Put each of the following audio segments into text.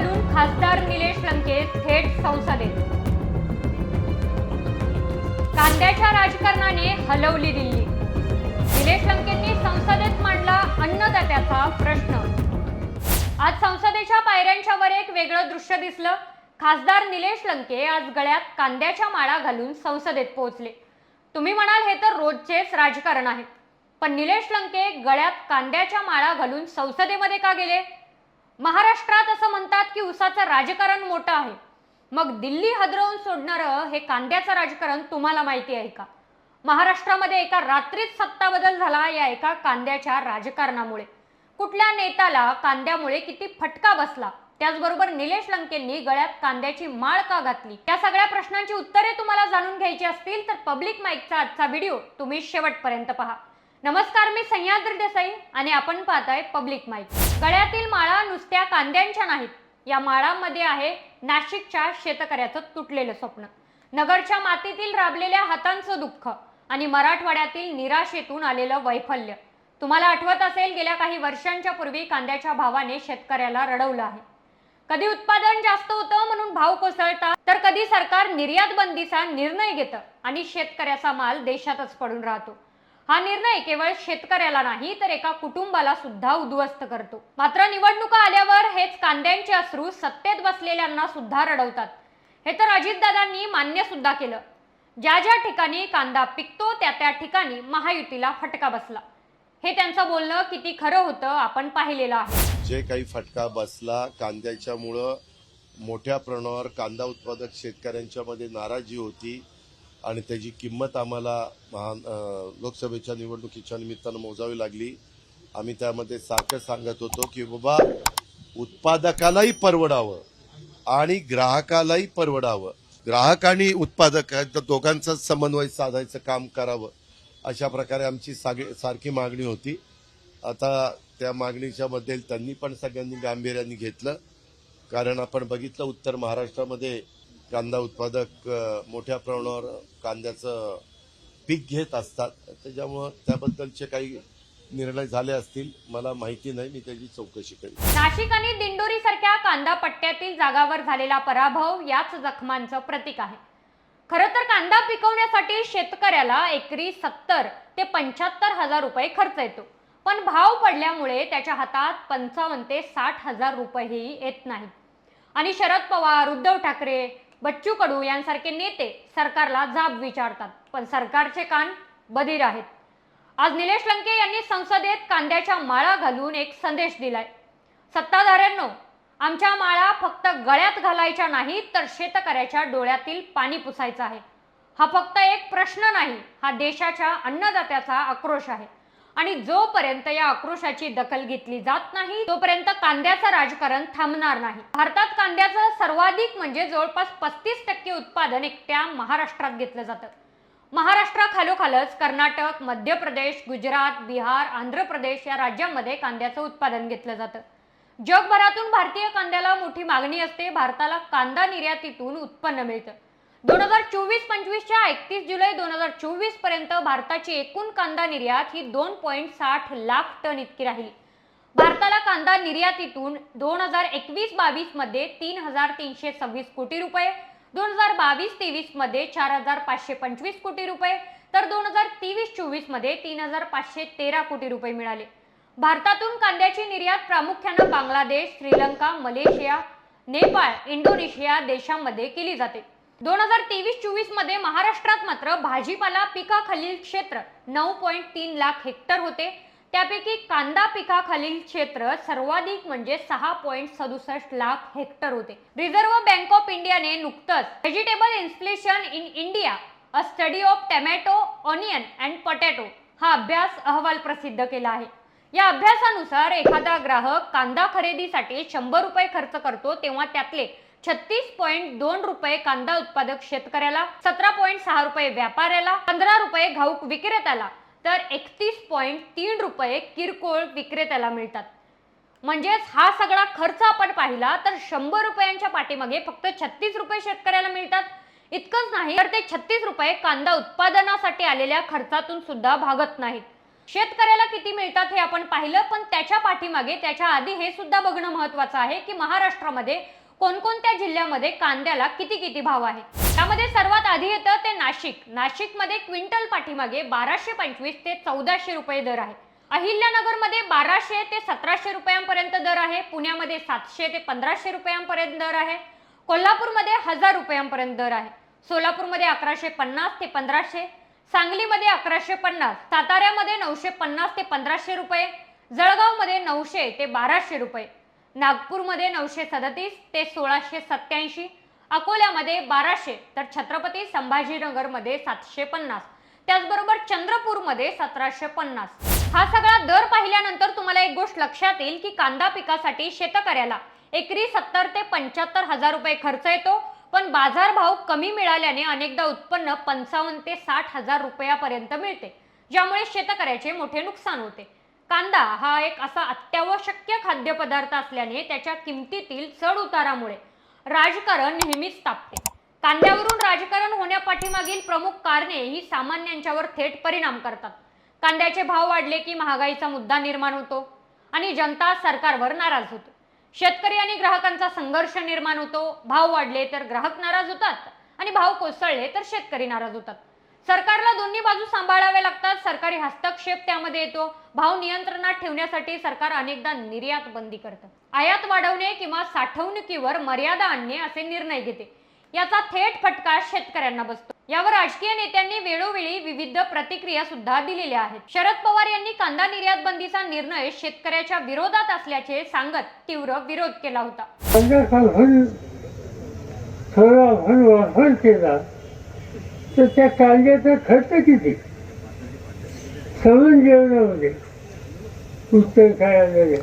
घालून खासदार निलेश लंके थेट संसदेत. कांद्याच्या राजकारणाने हलवली दिल्ली. निलेश लंकेंनी संसदेत मांडला अन्नदात्याचा प्रश्न. आज संसदेच्या पायऱ्यांच्या वर एक वेगळं दृश्य दिसलं. खासदार निलेश लंके आज गळ्यात कांद्याच्या माळा घालून संसदेत पोहोचले. तुम्ही म्हणाल हे तर रोजचेच राजकारण आहे. पण निलेश लंके गळ्यात कांद्याच्या माळा घालून संसदेमध्ये का गेले? महाराष्ट्रात असं म्हणतात की उसाचं राजकारण मोठं आहे. मग दिल्ली हदरवून सोडणारं हे कांद्याचं राजकारण तुम्हाला माहिती आहे का? महाराष्ट्रामध्ये एका रात्रीत सत्ता बदल झाला या एका कांद्याच्या राजकारणामुळे. कुठल्या नेत्याला कांद्यामुळे किती फटका बसला? त्याचबरोबर निलेश लंकेंनी गळ्यात कांद्याची माळ का घातली? त्या सगळ्या प्रश्नांची उत्तरे तुम्हाला जाणून घ्यायची असतील तर पब्लिक माईकचा आजचा व्हिडिओ तुम्ही शेवटपर्यंत पहा. नमस्कार मी सह्याद्री देसाई आणि आपण पाहताय पब्लिक माईक. गळ्यातील माळा नुसत्या कांद्यांच्या नाहीत. या माळामध्ये आहे नाशिकच्या शेतकऱ्याचं तुटलेलं स्वप्न. नगरच्या मातीतील राबलेल्या हातांचं दुःख आणि मराठवाड्यातील निराशेतून आलेलं वैफल्य. तुम्हाला आठवत असेल गेल्या काही वर्षांच्या पूर्वी कांद्याच्या भावाने शेतकऱ्याला रडवलं आहे. कधी उत्पादन जास्त होतं म्हणून भाव कोसळतात तर कधी सरकार निर्यात बंदीचा निर्णय घेतं आणि शेतकऱ्याचा माल देशातच पडून राहतो. हा निर्णय केवळ शेतकऱ्याला नाही तर एका कुटुंबाला सुद्धा उद्ध्वस्त करतो. मात्र निवडणुका आल्यावर हेच कांद्यांचे अश्रू सत्तेत बसलेल्यांना सुद्धा रडवतात. हे तर अजितदादांनी मान्य सुद्धा केलं. ज्या ज्या ठिकाणी कांदा पिकतो त्या त्या ठिकाणी महायुतीला फटका बसला. हे त्यांचं बोलणं किती खरं होतं आपण पाहिलेलं आहे. जे काही फटका बसला कांद्याच्यामुळं मोठ्या प्रमाणावर कांदा उत्पादक शेतकऱ्यांच्या मध्ये नाराजी होती. आणि त्याची किंमत आम्हाला महान लोकसभेच्या निवडणुकीच्या निमित्तानं मोजावी लागली. आम्ही त्यामध्ये सारखं सांगत होतो की बाबा उत्पादकालाही परवडावं आणि ग्राहकालाही परवडावं. ग्राहक आणि उत्पादक दोघांचा समन्वय साधायचं काम करावं. अशा प्रकारे आमची सागे सारखी मागणी होती. आता त्या मागणीच्या बद्दल त्यांनी पण सगळ्यांनी गांभीर्याने घेतलं. कारण आपण बघितलं उत्तर महाराष्ट्रामध्ये कांदा उत्पादक मोठ्या प्रमाणावर कांद्याचं पीक घेत असतात. त्याच्यामुळं त्याबद्दलचे काही निर्णय झाले असतील मला माहिती नाही. मी त्याची चौकशी करेन. नाशिक आणि दिंडोरी सारख्या कांदा पट्ट्यातील जागावर झालेला पराभव याच जखमांचं प्रतीक आहे. खरं तर कांदा पिकवण्यासाठी शेतकऱ्याला एकरी सत्तर ते पंच्याहत्तर हजार रुपये खर्च येतो. पण भाव पडल्यामुळे त्याच्या हातात पंचावन्न ते साठ हजार रुपयेही येत नाहीत आणि शरद पवार उद्धव ठाकरे बच्चू कडू यांसारखे नेते सरकारला जाब विचारतात पण सरकारचे कान बधीर आहेत. आज निलेश लंके यांनी संसदेत कांद्याच्या माळा घालून एक संदेश दिलाय. सत्ताधाऱ्यांनो आमच्या माळा फक्त गळ्यात घालायच्या नाहीत तर शेतकऱ्याच्या डोळ्यातील पाणी पुसायचं आहे. हा फक्त एक प्रश्न नाही हा देशाच्या अन्नदात्याचा आक्रोश आहे. आणि जोपर्यंत या आक्रोशाची दखल घेतली जात नाही तोपर्यंत कांद्याचं राजकारण थांबणार नाही. भारतात कांद्याचं सर्वाधिक म्हणजे जवळपास पस्तीस टक्के उत्पादन एकट्या महाराष्ट्रात घेतलं जातं. महाराष्ट्राखालोखालच कर्नाटक मध्य प्रदेश गुजरात बिहार आंध्र प्रदेश या राज्यांमध्ये कांद्याचं उत्पादन घेतलं जातं. जगभरातून भारतीय कांद्याला मोठी मागणी असते भारताला कांदा निर्यातीतून उत्पन्न मिळतं. दोन हजार चोवीस पंचवीसच्या एकतीस जुलै दोन हजार चोवीसपर्यंत भारताची एकूण कांदा निर्यात ही दोन पॉईंट साठ लाख टन इतकी राहिली. भारताला कांदा निर्यातीतून दोन हजार एकवीस बावीसमध्ये तीन हजार तीनशे सव्वीस कोटी रुपये दोन हजार बावीस तेवीसमध्ये चार हजार पाचशे पंचवीस कोटी रुपये तर दोन हजार तेवीस चोवीसमध्ये तीन हजार पाचशे तेरा कोटी रुपये मिळाले. भारतातून कांद्याची निर्यात प्रामुख्यानं बांगलादेश श्रीलंका मलेशिया नेपाळ इंडोनेशिया देशांमध्ये केली जाते. दोन हजार तेवीस चोवीसमध्ये महाराष्ट्रात मात्र भाजीपाला पिकाखालील क्षेत्र नऊ पॉईंट तीन लाख हेक्टर होते. त्यापैकी कांदा पिकाखालील क्षेत्र सर्वाधिक म्हणजे सहा पॉईंट सदुसष्ट लाख हेक्टर होते. रिझर्व्ह बँक ऑफ इंडियाने नुकतंच vegetable inflation in India a study of tomato onion and potato हा अभ्यास अहवाल प्रसिद्ध केला आहे. या अभ्यासानुसार एखादा ग्राहक कांदा खरेदीसाठी शंभर रुपये खर्च करतो तेव्हा त्यातले छत्तीस पॉईंट दोन रुपये कांदा उत्पादक शेतकऱ्याला सतरा पॉईंट सहा रुपये व्यापाऱ्याला पंधरा रुपये घाऊक विक्रेत्याला तर एकतीस पॉईंट तीन रुपये किरकोळ विक्रेत्याला मिळतात. म्हणजेच हा सगळा खर्च आपण पाहिला तर शंभर रुपयांच्या पाठीमागे फक्त छत्तीस रुपये शेतकऱ्याला मिळतात. इतकंच नाही तर ते छत्तीस रुपये कांदा उत्पादनासाठी आलेल्या खर्चातून सुद्धा भागत नाहीत. शेतकऱ्याला किती मिळतात हे आपण पाहिलं पण त्याच्या पाठीमागे त्याच्या आधी हे सुद्धा बघणं महत्वाचं आहे की महाराष्ट्रामध्ये कोणकोणत्या जिल्ह्यामध्ये कांद्याला किती किती भाव आहे? त्यामध्ये सर्वात आधी येतं ते नाशिक. नाशिकमध्ये क्विंटल पाठीमागे बाराशे पंचवीस ते चौदाशे रुपये दर आहे. अहिल्यानगरमध्ये बाराशे ते सतराशे रुपयांपर्यंत दर आहे. पुण्यामध्ये सातशे ते पंधराशे रुपयांपर्यंत दर आहे. कोल्हापूरमध्ये हजार रुपयांपर्यंत दर आहे. सोलापूरमध्ये अकराशे पन्नास ते पंधराशे. सांगलीमध्ये अकराशे पन्नास. साताऱ्यामध्ये नऊशे पन्नास ते पंधराशे रुपये. जळगावमध्ये नऊशे ते बाराशे रुपये. नागपूरमध्ये नऊशे सदतीस ते सोळाशे सत्याऐंशी अकोल्यामध्ये बाराशे तर छत्रपती संभाजीनगरमध्ये सातशे पन्नास. त्याचबरोबर चंद्रपूरमध्ये सतराशे पन्नास. हा सगळा दर पाहिल्यानंतर तुम्हाला एक गोष्ट लक्षात येईल की कांदा पिकासाठी शेतकऱ्याला एकरी सत्तर ते पंच्याहत्तर हजार रुपये खर्च येतो पण बाजारभाव कमी मिळाल्याने अनेकदा उत्पन्न पंचावन्न ते साठ हजार रुपयापर्यंत मिळते ज्यामुळे शेतकऱ्याचे मोठे नुकसान होते. कांदा हा एक असा अत्यावश्यक खाद्यपदार्थ असल्याने त्याच्या किमतीतील चढ उतारामुळे राजकारण नेहमीच तापते. कांद्यावरून राजकारण होण्यापाठीमागील प्रमुख कारणे ही सामान्यांच्यावर थेट परिणाम करतात. कांद्याचे भाव वाढले की महागाईचा मुद्दा निर्माण होतो आणि जनता सरकारवर नाराज होते. शेतकरी आणि ग्राहकांचा संघर्ष निर्माण होतो. भाव वाढले तर ग्राहक नाराज होतात आणि भाव कोसळले तर शेतकरी नाराज होतात. सरकारला दोन्ही बाजू सांभाळाव्या लागतात. सरकारी हस्तक्षेप त्यामध्ये येतो. भाव नियंत्रणात ठेवण्यासाठी सरकार अनेकदा निर्यात बंदी करतं. आयात वाढवणे किंवा साठवणुकीवर मर्यादा आणणे असे निर्णय घेते. याचा थेट फटका शेतकऱ्यांना बसतो. यावर राजकीय नेत्यांनी वेळोवेळी विविध प्रतिक्रिया सुद्धा दिलेल्या आहेत. शरद पवार यांनी कांदा निर्यात बंदीचा निर्णय शेतकऱ्याच्या विरोधात असल्याचे सांगत तीव्र विरोध केला होता. तर त्या कांद्याचा खर्च किती? सवण जेवणामध्ये उत्तर काय आलं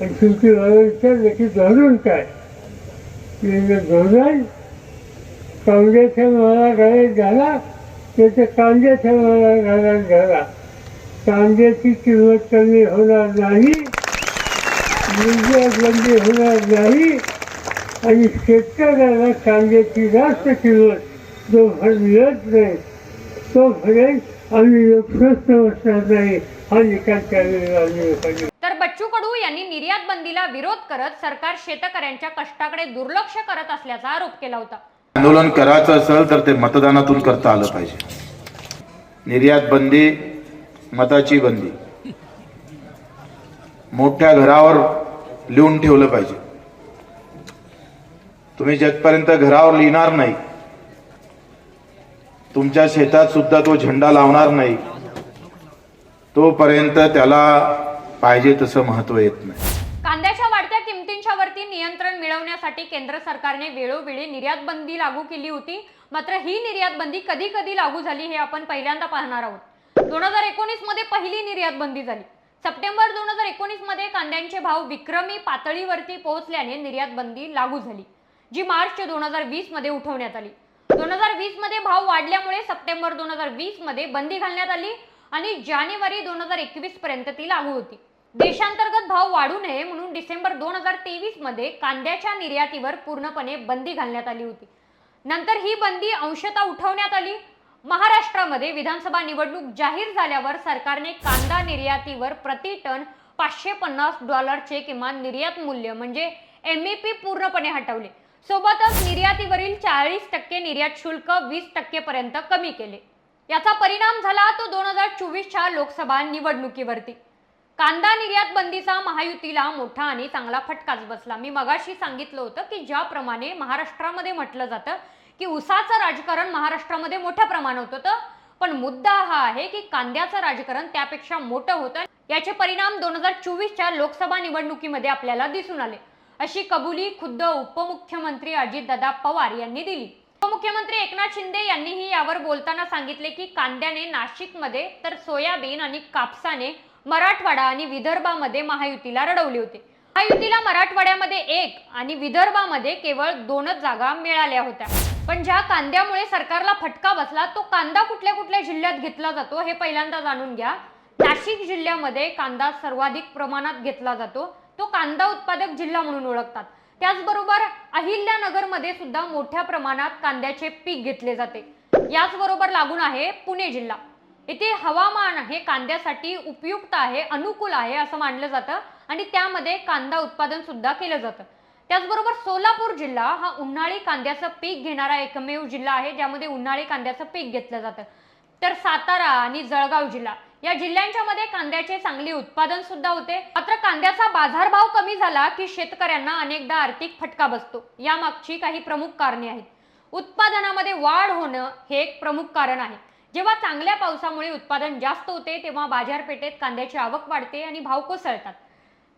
आणि शेवटी मला विचारलं की धरून काय? धोरण कांद्याच्या मला घालायत झाला त्याच्या कांद्याच्या मला घालायत झाला. कांद्याची किंमत कमी होणार नाही निर्यात बंदी होणार नाही आणि शेतकऱ्याला कांद्याची जास्त किंमत जोपर्यंत मिळत नाही तोपर्यंत आम्ही प्रश्न बसणार नाही हा निकाल लोकांनी तर बच्चू कडू यांनी निर्यात बंदीला विरोध करत सरकार शेतकऱ्यांच्या कष्टाकडे दुर्लक्ष करत असल्याचा आरोप केला होता. आंदोलन करायचं असेल तर ते मतदानातून करता आलं पाहिजे. निर्यात बंदी मताची बंदी. मोठ्या घरावर लिहून ठेवलं पाहिजे. तुम्ही जगपर्यंत घरावर लिहिणार नाही तुमच्या शेतात सुद्धा तो झेंडा लावणार नाही. तोपर्यंत त्याला पाहिजे तसं महत्त्व येत नाही. कांद्याच्या वाढत्या किमतींच्या वरती नियंत्रण मिळवण्यासाठी केंद्र सरकारने वेळोवेळी निर्यात बंदी लागू केली होती. मात्र ही निर्यात बंदी कधी कधी लागू झाली हे आपण पहिल्यांदा पाहणार आहोत. दोन हजार एकोणीसमध्ये पहिली निर्यात बंदी झाली. सप्टेंबर दोन हजार एकोणीसमध्ये कांद्यांचे भाव विक्रमी पातळीवरती पोहोचल्याने निर्यात बंदी लागू झाली जी मार्च दोन हजार वीसमध्ये उठवण्यात आली. दोन हजार वीसमध्ये भाव वाढल्यामुळे सप्टेंबर दोन हजार वीसमध्ये बंदी घालण्यात आली आणि जानेवारी दोन हजार एकवीस पर्यंत ती लागू होती. देशांतर्गत भाव वाढू नये म्हणून डिसेंबर दोन हजार तेवीसमध्ये कांद्याच्या निर्यातीवर पूर्णपणे बंदी घालण्यात आली होती. नंतर ही बंदी अंशतः उठवण्यात आली. महाराष्ट्रामध्ये विधानसभा निवडणूक जाहीर झाल्यावर सरकारने कांदा निर्यातीवर प्रति टन पाचशे पन्नास डॉलरचे किमान निर्यात मूल्य म्हणजे एम पूर्णपणे हटवले. सोबतच निर्यातीवरील चाळीस टक्के निर्यात शुल्क वीस टक्केपर्यंत कमी केले. याचा परिणाम झाला तो दोन हजार चोवीसच्या लोकसभा निवडणुकीवरती. कांदा निर्यात बंदीचा महायुतीला मोठा आणि चांगला फटकाच बसला. मी मगाशी सांगितलं होतं की ज्याप्रमाणे महाराष्ट्रामध्ये म्हटलं जातं की उसाचं राजकारण महाराष्ट्रामध्ये मोठ्या प्रमाणात होतं. पण मुद्दा हा आहे की कांद्याचं राजकारण त्यापेक्षा मोठं होतं. याचे परिणाम दोन हजार चोवीसच्या लोकसभा निवडणुकीमध्ये आपल्याला दिसून आले. अशी कबुली खुद्द उपमुख्यमंत्री अजितदादा पवार यांनी दिली. उपमुख्यमंत्री एकनाथ शिंदे यांनीही यावर बोलताना सांगितले की कांद्याने नाशिकमध्ये तर सोयाबीन आणि कापसाने मराठवाडा आणि विदर्भामध्ये महायुतीला रडवले होते. महायुतीला मराठवाड्यामध्ये एक आणि विदर्भामध्ये केवळ दोनच जागा मिळाल्या होत्या. पण ज्या कांद्यामुळे सरकारला फटका बसला तो कांदा कुठल्या कुठल्या जिल्ह्यात घेतला जातो हे पहिल्यांदा जाणून घ्या. नाशिक जिल्ह्यामध्ये कांदा सर्वाधिक प्रमाणात घेतला जातो. तो कांदा उत्पादक जिल्हा म्हणून ओळखतात. त्याचबरोबर अहिल्यानगरमध्ये सुद्धा मोठ्या प्रमाणात कांद्याचे पीक घेतले जाते. याचबरोबर लागून आहे पुणे जिल्हा. इथे हवामान हे कांद्यासाठी उपयुक्त आहे अनुकूल आहे असं मानलं जातं आणि त्यामध्ये कांदा उत्पादन सुद्धा केलं जातं. त्याचबरोबर सोलापूर जिल्हा हा उन्हाळी कांद्याचं पीक घेणारा एकमेव जिल्हा आहे ज्यामध्ये उन्हाळी कांद्याचं पीक घेतलं जातं. तर सातारा आणि जळगाव जिल्हा. या जिल्ह्यांच्या मध्ये कांद्याचे चांगले उत्पादन सुद्धा होते. मात्र कांद्याचा बाजारभाव कमी झाला की शेतकऱ्यांना अनेकदा आर्थिक फटका बसतो. यामागची काही प्रमुख कारणे आहेत. उत्पादनामध्ये वाढ होणं हे एक प्रमुख कारण आहे. जेव्हा चांगल्या पावसामुळे उत्पादन जास्त होते तेव्हा बाजारपेठेत कांद्याची आवक वाढते आणि भाव कोसळतात.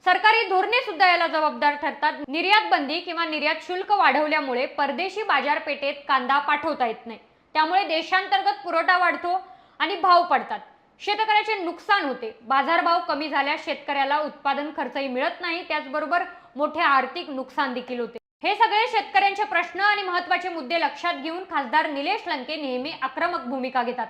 सरकारी धोरणे सुद्धा याला जबाबदार ठरतात. निर्यात बंदी किंवा निर्यात शुल्क वाढवल्यामुळे परदेशी बाजारपेठेत कांदा पाठवता येत नाही. त्यामुळे देशांतर्गत पुरवठा वाढतो आणि भाव पडतात. शेतकऱ्याचे नुकसान होते. बाजारभाव कमी झाल्यास शेतकऱ्याला उत्पादन खर्चही मिळत नाही. त्याचबरोबर मोठे आर्थिक नुकसान देखील होते. हे सगळे शेतकऱ्यांचे प्रश्न आणि महत्त्वाचे मुद्दे लक्षात घेऊन खासदार निलेश लंके नेहमी आक्रमक भूमिका घेतात.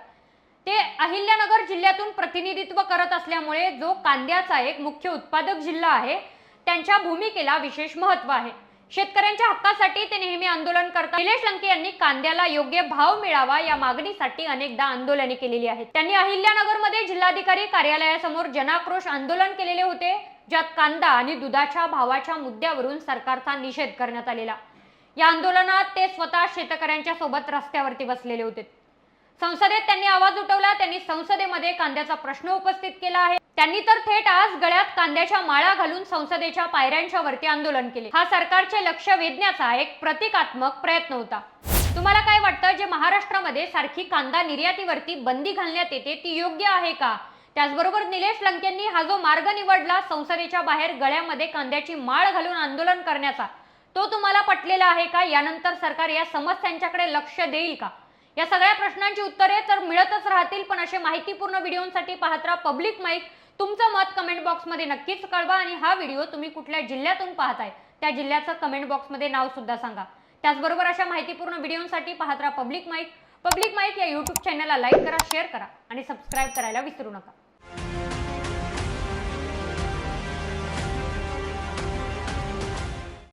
ते अहिल्यानगर जिल्ह्यातून प्रतिनिधित्व करत असल्यामुळे जो कांद्याचा एक मुख्य उत्पादक जिल्हा आहे त्यांच्या भूमिकेला विशेष महत्त्व आहे. शेतकऱ्यांच्या हक्कासाठी ते नेहमी आंदोलन करतात. निलेश लंके यांनी कांद्याला योग्य भाव मिळावा या मागणीसाठी अनेकदा आंदोलने केलेली आहेत. त्यांनी अहिल्यानगरमध्ये जिल्हाधिकारी कार्यालयासमोर जनाक्रोश आंदोलन केलेले होते ज्यात कांदा आणि दुधाच्या भावाच्या मुद्द्यावरून सरकारचा निषेध करण्यात आलेला. या आंदोलनात ते स्वतः शेतकऱ्यांच्या सोबत रस्त्यावरती बसलेले होते. संसदेत त्यांनी आवाज उठवला त्यांनी संसदेमध्ये कांद्याचा प्रश्न उपस्थित केला आहे. त्यांनी तर थेट आज गळ्यात कांद्याच्या माळा घालून संसदेच्या पायऱ्यांच्या वरती आंदोलन केले. हा सरकारचे लक्ष वेधण्याचा एक प्रतिकात्मक प्रयत्न होता. तुम्हाला काय वाटतं जे महाराष्ट्रामध्ये सारखी कांदा निर्यातीवरती बंदी घालण्यात येते ती योग्य आहे का? त्याचबरोबर निलेश लंकेंनी हा जो मार्ग निवडला संसदेच्या बाहेर गळ्यामध्ये कांद्याची माळ घालून आंदोलन करण्याचा तो तुम्हाला पटलेला आहे का? यानंतर सरकार या समस्यांच्याकडे लक्ष देईल का? या सगळ्या प्रश्नांची उत्तरे तर मिळतच राहतील पण असे माहितीपूर्ण व्हिडिओसाठी पाहत राहा पब्लिक माईक. तुमचं मत कमेंट बॉक्समध्ये नक्कीच कळवा आणि हा व्हिडिओ तुम्ही कुठल्या जिल्ह्यातून पाहताय त्या जिल्ह्याचं कमेंट बॉक्समध्ये नाव सुद्धा सांगा. त्याचबरोबर अशा माहितीपूर्ण व्हिडिओसाठी पाहत राहा पब्लिक माईक. पब्लिक माईक या यूट्यूब चॅनलला लाईक करा शेअर करा आणि सबस्क्राईब करायला विसरू नका.